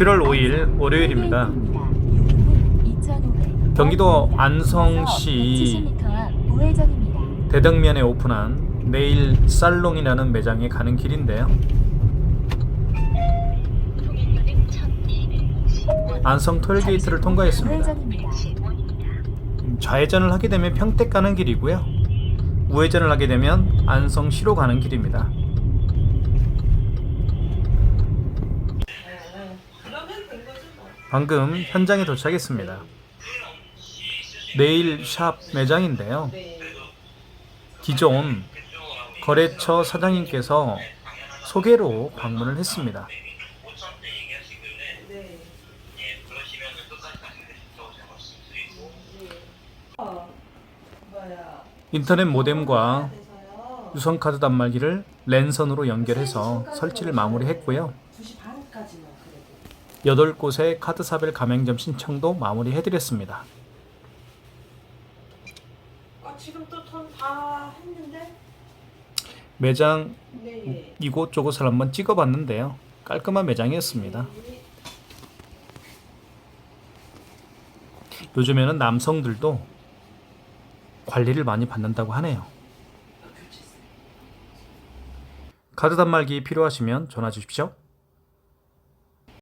7월 5일 월요일입니다. 경기도 안성시 대덕면에 오픈한 네일 살롱이라는 매장에 가는 길인데요. 안성 톨게이트를 통과했습니다. 좌회전을 하게 되면 평택 가는 길이고요. 우회전을 하게 되면 안성시로 가는 길입니다. 방금 현장에 도착했습니다. 네일 샵 매장인데요. 기존 거래처 사장님께서 소개로 방문을 했습니다. 인터넷 모뎀과 유선카드 단말기를 랜선으로 연결해서 설치를 마무리했고요. 8곳의 카드사벨 가맹점 신청도 마무리해드렸습니다. 아 지금 또 돈 다 했는데 매장 네 이곳저곳을 한번 찍어봤는데요. 깔끔한 매장이었습니다. 요즘에는 남성들도 관리를 많이 받는다고 하네요. 카드 단말기 필요하시면 전화 주십시오.